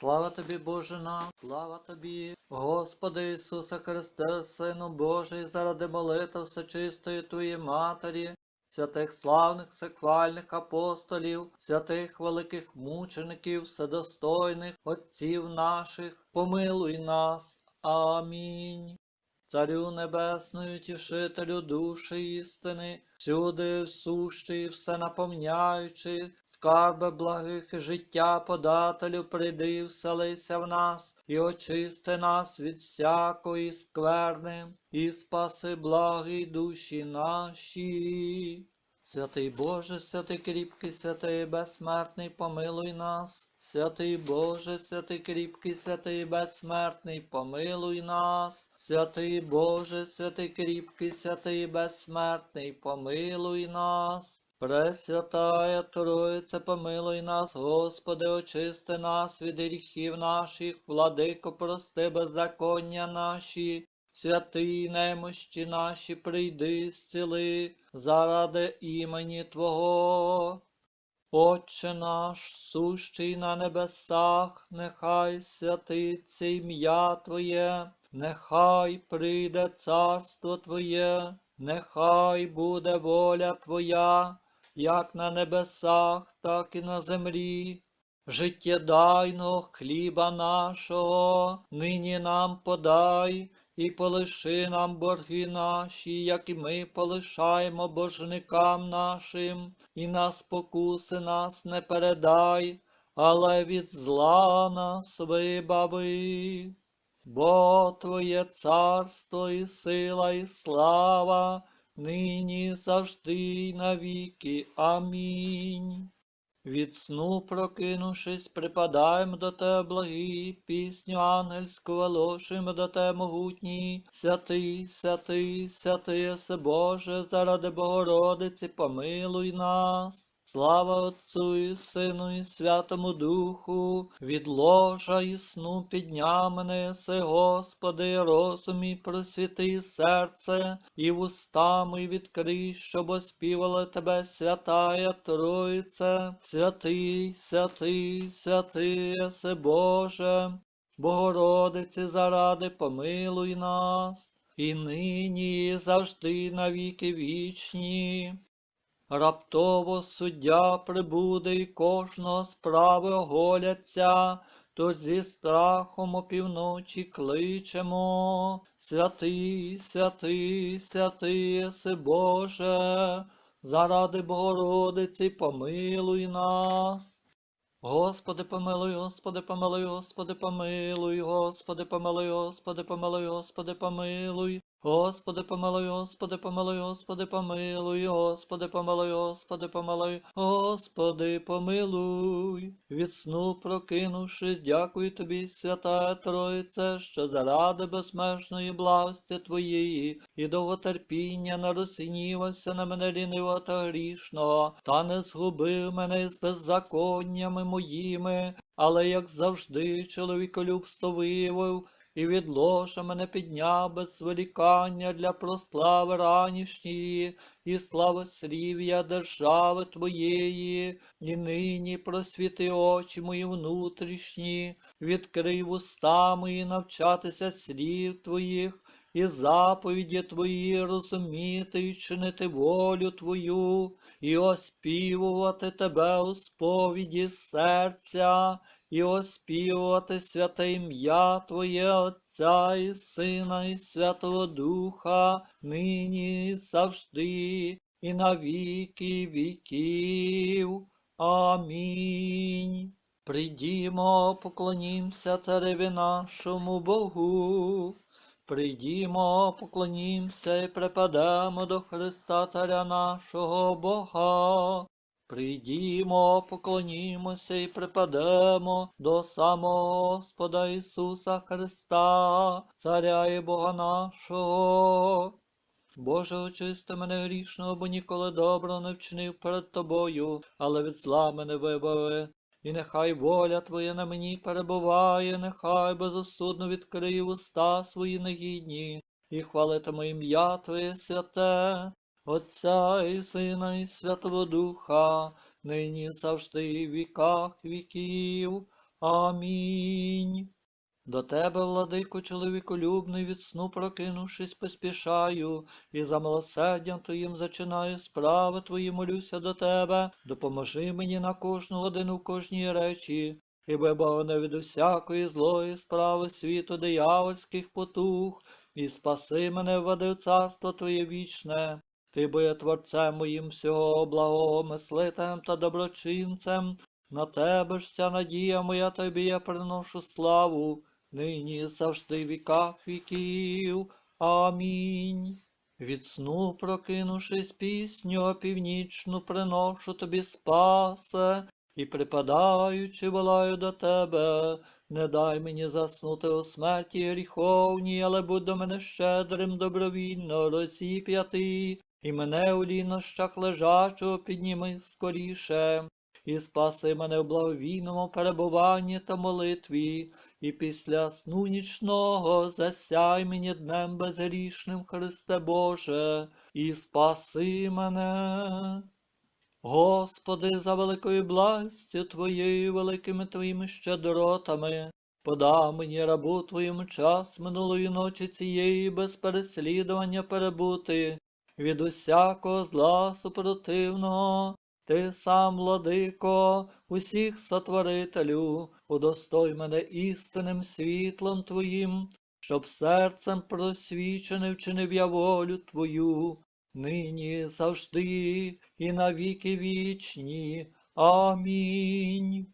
Слава тобі, Боже нам, слава тобі, Господи Ісуса Христе, Сину Божий, заради молитв всечистої Твої Матері, святих славних секвальних апостолів, святих великих мучеників, вседостойних отців наших, помилуй нас. Амінь. Царю Небесною, тішителю душі істини, всюди сущий, все наповняючи, скарби благих і життя подателю, прийди, вселися в нас, і очисти нас від всякої скверни, і спаси благі душі наші. Святий Боже, святий кріпкий, святий безсмертний, помилуй нас. Святий Боже, святий кріпкий, святий безсмертний, помилуй нас. Святий Боже, святий кріпкий, святий безсмертний, помилуй нас. Пресвятая Троїця, помилуй нас, Господи, очисти нас від гріхів наших, владико, прости беззаконня наші. Святий немощі наші, прийди, зціли, заради імені Твого. Отче наш, сущий на небесах, нехай святиться ім'я Твоє, нехай прийде царство Твоє, нехай буде воля Твоя, як на небесах, так і на землі. Життєдайного хліба нашого, нині нам подай, і полиши нам борги наші, як і ми полишаємо боржникам нашим, і на спокуси нас не передай, але від зла нас вибави. Бо Твоє царство і сила, і слава, нині завжди, й навіки. Амінь. Від сну прокинувшись, припадаємо до тебе, благі, пісню ангельську волошимо до тебе могутні. святий, святий, святий Боже, заради Богородиці, помилуй нас. Слава Отцу і Сину, і Святому Духу, від ложа і сну підняв мене, єси, Господи, розум і просвіти серце, і вустами відкрий, щоб оспівала Тебе святая Троїце, святий, святий, святий єси Боже, Богородиці заради помилуй нас, і нині, і завжди навіки вічні. Раптово суддя прибуде і кожного справи оголяться, то зі страхом опівночі кличемо. Святий, святий, святий єси Боже, заради Богородиці помилуй нас. Господи, помилуй, Господи, помилуй, Господи, помилуй, Господи, помилуй, Господи, помилуй, Господи, помилуй. Господи, помилуй, Господи, помилуй, Господи, помилуй, Господи, помилуй, Господи, помилуй, Господи, помилуй. Від сну прокинувшись, дякую тобі, свята Троїце, що заради безмежної благості Твоєї і довготерпіння не на мене лінивого та грішного, та не згубив мене з беззаконнями моїми, але, як завжди, чоловіколюбство виявив, і від ложа мене підняв без зволікання для прослави ранішньої і славослів'я держави Твоєї, і нині просвіти очі мої внутрішні, відкрий вуста мої навчатися слів Твоїх. І заповіді Твої розуміти і чинити волю Твою, і оспівувати Тебе у сповіді серця, і оспівувати святе ім'я Твоє Отця і Сина, і Святого Духа, нині і завжди, і на віки віків. Амінь. Прийдімо, поклонімся цареві нашому Богу. Прийдімо, поклонімся і припадемо до Христа Царя нашого Бога. Прийдімо, поклонімося і припадемо до самого Господа Ісуса Христа, Царя і Бога нашого. Боже, очисти мене грішного, бо ніколи добро не вчинив перед Тобою, але від зла мене вибави. І нехай воля Твоя на мені перебуває, нехай безосудно відкрию уста свої негідні, і хвалитиму ім'я Твоє святе, Отця і Сина, і Святого Духа, нині завжди, в віках віків. Амінь. До тебе, владико, чоловіколюбний, від сну прокинувшись, поспішаю, і за милосердям твоїм зачинаю справи твої, молюся до тебе, допоможи мені на кожну годину в кожній речі, і вибавлене від усякої злої справи світу диявольських потух, і спаси мене, введи в царство Твоє вічне. Ти бо є творцем моїм всього благого мислителем та доброчинцем, на тебе ж вся надія моя тобі я приношу славу, нині завжди віках віків. Амінь. Від сну, прокинувшись пісню північну, приношу тобі спасе, і припадаючи, волаю до тебе, не дай мені заснути у смерті гріховній, але будь до мене щедрим, добровільно розіп'ятий, і мене у лінощах лежачого підніми скоріше, і спаси мене в благовійному перебуванні та молитві, і після сну нічного засяй мені днем безгрішним, Христе Боже, і спаси мене. Господи, за великою благістю Твоєю, великими Твоїми щедротами, подай мені рабу Твоєму час минулої ночі цієї без переслідування перебути від усякого зла супротивного. Ти сам, владико, усіх сотворителю, удостой мене істинним світлом Твоїм, щоб серцем просвіченим вчинив я волю Твою, нині, завжди, і навіки вічні. Амінь.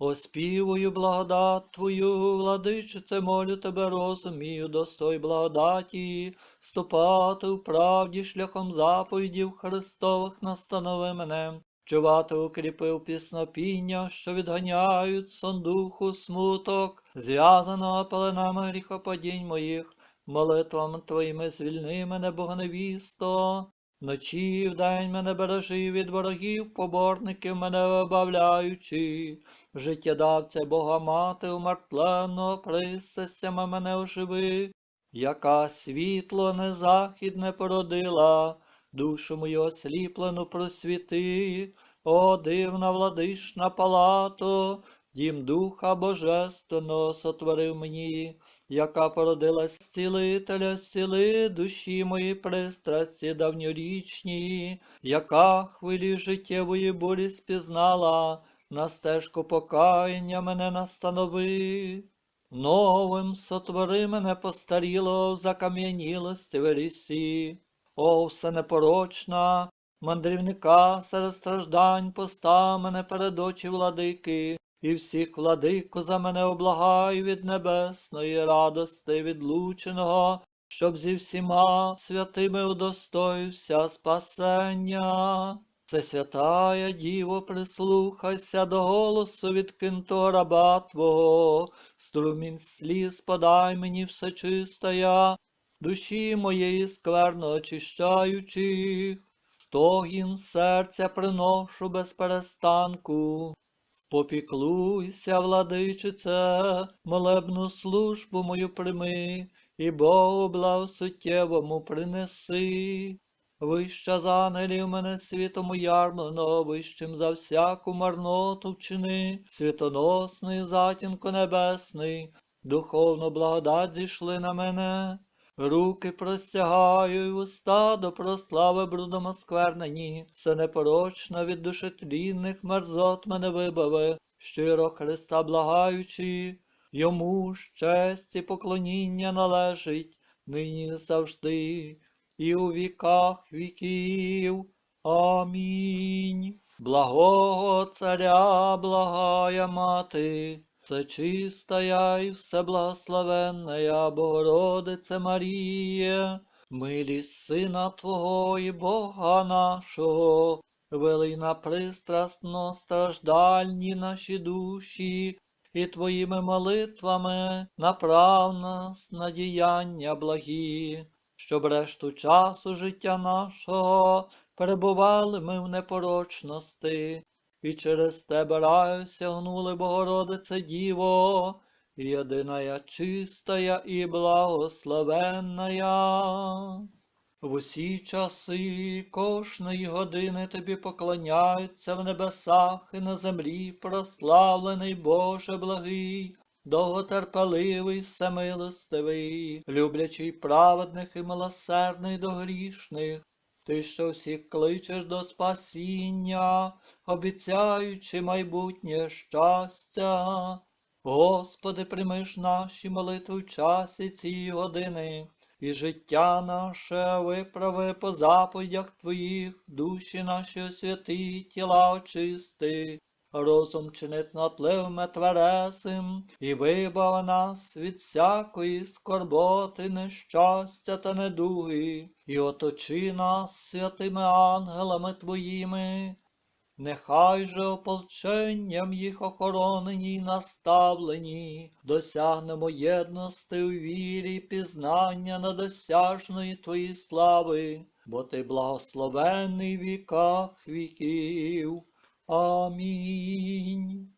Оспівую благодать Твою, владичице, молю тебе, розумію, достой благодаті, ступати в правді шляхом заповідів Христових настанови мене, чувати укріпив піснопіння, що відганяють сон духу смуток, зв'язаного пеленами гріхопадінь моїх, молитвами Твоїми звільни мене, Богоневісто. Вночі вдень мене бережи від ворогів, поборників мене вибавляючи, життєдавця Бога мати умертвленого пристрастями мене оживи, яка світло незахідне породила, душу мою осліплену просвіти, о дивна владишна палато, дім Духа Божественного сотворив мені, яка породила зцілителя, зціли душі мої пристрасті давньорічні, яка хвилі життєвої болі спізнала, на стежку покаяння мене настанови. Новим сотвори мене постаріло закам'янілості в лісі. О, все непорочна, мандрівника серед страждань поста мене перед очі владики, і всіх владику за мене облагай від небесної радости відлученого, щоб зі всіма святими удостоївся спасення. Це святая Діво, прислухайся до голосу від раба Твого, струмінь сліз подай мені все чистая, душі моєї скверно очищаючи, стогін серця приношу без перестанку. Попіклуйся, владичице, молебну службу мою прийми, і Богу благосуттєвому принеси. Вища з ангелів мене світом уярмлено, вищим за всяку марноту вчини, світоносний затінку небесний, духовну благодать зійшли на мене. Руки простягаю уста до прослави брудом осквернені, все непорочно від душетлінних мерзот мене вибави, щиро Христа благаючи, йому ж честь і поклоніння належить, нині завжди, і у віках віків. Амінь. Благого царя, благая мати, все чистая і все благословенная Богородице Марія, милість Сина Твого і Бога нашого, вели на пристрасно страждальні наші душі, і Твоїми молитвами направ нас на діяння благі, щоб решту часу життя нашого перебували ми в непорочності. І через тебе раю сягнули, Богородице Діво, єдиная чистая і благословенная. В усі часи кожної години тобі поклоняються в небесах і на землі, прославлений Боже благий, довготерпеливий, всемилостивий, люблячий праведних і милосердний до грішних. Ти, що всіх кличеш до спасіння, обіцяючи майбутнє щастя. Господи, примиш наші молитви в часі цієї години, і життя наше виправи по заповідях Твоїх, душі наші освяти, тіла очисти, розум чинець натливим і тверезим, і вибав нас від всякої скорботи, нещастя та недуги, і оточи нас святими ангелами Твоїми. Нехай же ополченням їх охоронені й наставлені, досягнемо єдності у вірі пізнання недосяжної Твої слави, бо Ти благословенний в віках віків. Амінь.